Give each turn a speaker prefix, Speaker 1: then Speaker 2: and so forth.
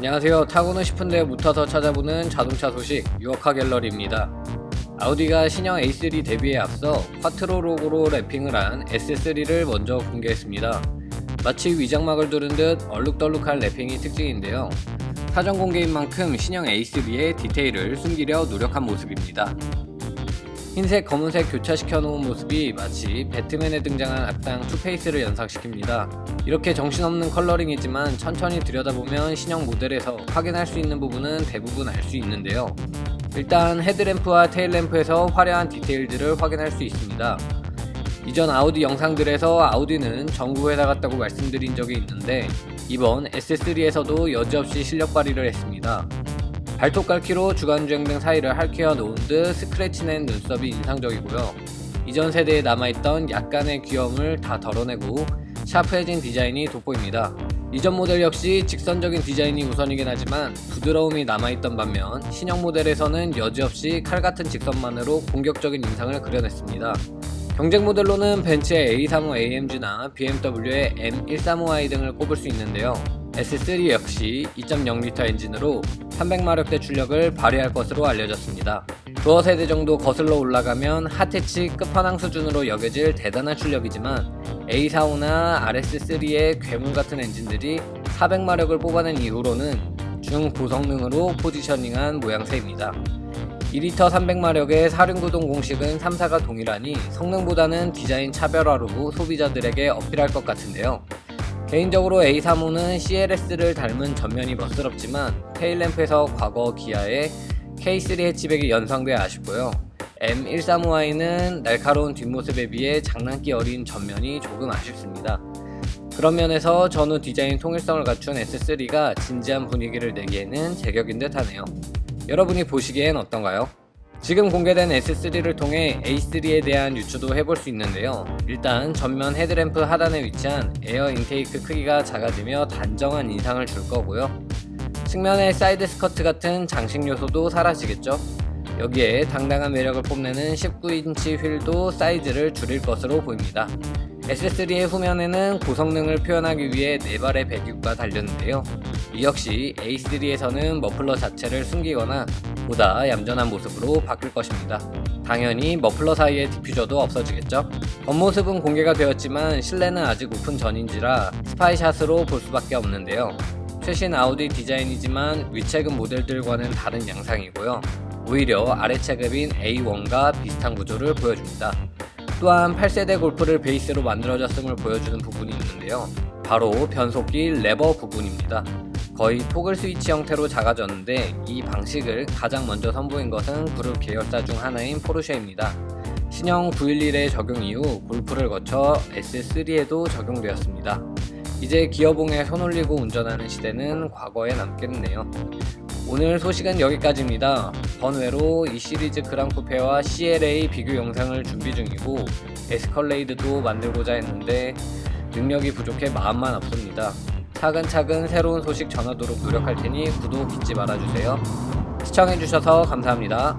Speaker 1: 안녕하세요. 타고는 싶은데 묻어서 찾아보는 자동차 소식 유어카 갤러리입니다. 아우디가 신형 A3 데뷔에 앞서 쿼트로 로고로 랩핑을 한 S3를 먼저 공개했습니다. 마치 위장막을 두른 듯 얼룩덜룩한 랩핑이 특징인데요. 사전 공개인 만큼 신형 A3의 디테일을 숨기려 노력한 모습입니다. 흰색, 검은색 교차시켜 놓은 모습이 마치 배트맨에 등장한 악당 투페이스를 연상시킵니다. 이렇게 정신없는 컬러링이지만 천천히 들여다보면 신형 모델에서 확인할 수 있는 부분은 대부분 알 수 있는데요. 일단 헤드램프와 테일램프에서 화려한 디테일들을 확인할 수 있습니다. 이전 아우디 영상들에서 아우디는 회사 같다고 말씀드린 적이 있는데 이번 S3에서도 여지없이 실력 발휘를 했습니다. 발톱 갈키로 주간주행 등 사이를 할퀴어 놓은 듯 스크래치낸 눈썹이 인상적이고요. 이전 세대에 남아있던 약간의 귀여움을 다 덜어내고 샤프해진 디자인이 돋보입니다. 이전 모델 역시 직선적인 디자인이 우선이긴 하지만 부드러움이 남아있던 반면 신형 모델에서는 여지없이 칼 같은 직선만으로 공격적인 인상을 그려냈습니다. 경쟁 모델로는 벤츠의 A35 AMG나 BMW의 M135i 등을 꼽을 수 있는데요. S3 역시 2.0L 엔진으로 300마력대 출력을 발휘할 것으로 알려졌습니다. 두어 세대 정도 거슬러 올라가면 핫해치 끝판왕 수준으로 여겨질 대단한 출력이지만 A45나 RS3의 괴물 같은 엔진들이 400마력을 뽑아낸 이후로는 중고성능으로 포지셔닝한 모양새입니다. 2리터 300마력의 사륜구동 공식은 3사가 동일하니 성능보다는 디자인 차별화로 소비자들에게 어필할 것 같은데요. 개인적으로 A35는 CLS를 닮은 전면이 멋스럽지만 테일램프에서 과거 기아의 K3 해치백이 연상돼 아쉽고요. M135i는 날카로운 뒷모습에 비해 장난기 어린 전면이 조금 아쉽습니다. 그런 면에서 전후 디자인 통일성을 갖춘 S3가 진지한 분위기를 내기에는 제격인 듯 하네요. 여러분이 보시기엔 어떤가요? 지금 공개된 S3를 통해 A3에 대한 유추도 해볼 수 있는데요. 일단 전면 헤드램프 하단에 위치한 에어 인테이크 크기가 작아지며 단정한 인상을 줄 거고요. 측면의 사이드 스커트 같은 장식 요소도 사라지겠죠. 여기에 당당한 매력을 뽐내는 19인치 휠도 사이즈를 줄일 것으로 보입니다. S3의 후면에는 고성능을 표현하기 위해 4발의 배기구가 달렸는데요. 이 역시 A3에서는 머플러 자체를 숨기거나 보다 얌전한 모습으로 바뀔 것입니다. 당연히 머플러 사이에 디퓨저도 없어지겠죠? 겉모습은 공개가 되었지만 실내는 아직 오픈 전인지라 스파이샷으로 볼 수밖에 없는데요. 최신 아우디 디자인이지만 위체급 모델들과는 다른 양상이고요. 오히려 아래 체급인 A1과 비슷한 구조를 보여줍니다. 또한 8세대 골프를 베이스로 만들어졌음을 보여주는 부분이 있는데요. 바로 변속기 레버 부분입니다. 거의 토글 스위치 형태로 작아졌는데 이 방식을 가장 먼저 선보인 것은 그룹 계열사 중 하나인 포르쉐입니다. 신형 911의 적용 이후 골프를 거쳐 S3에도 적용되었습니다. 이제 기어봉에 손 올리고 운전하는 시대는 과거에 남겠네요. 오늘 소식은 여기까지입니다. 번외로 이 시리즈 그랑쿠페와 CLA 비교 영상을 준비 중이고 에스컬레이드도 만들고자 했는데 능력이 부족해 마음만 아픕니다. 차근차근 새로운 소식 전하도록 노력할 테니 구독 잊지 말아주세요. 시청해주셔서 감사합니다.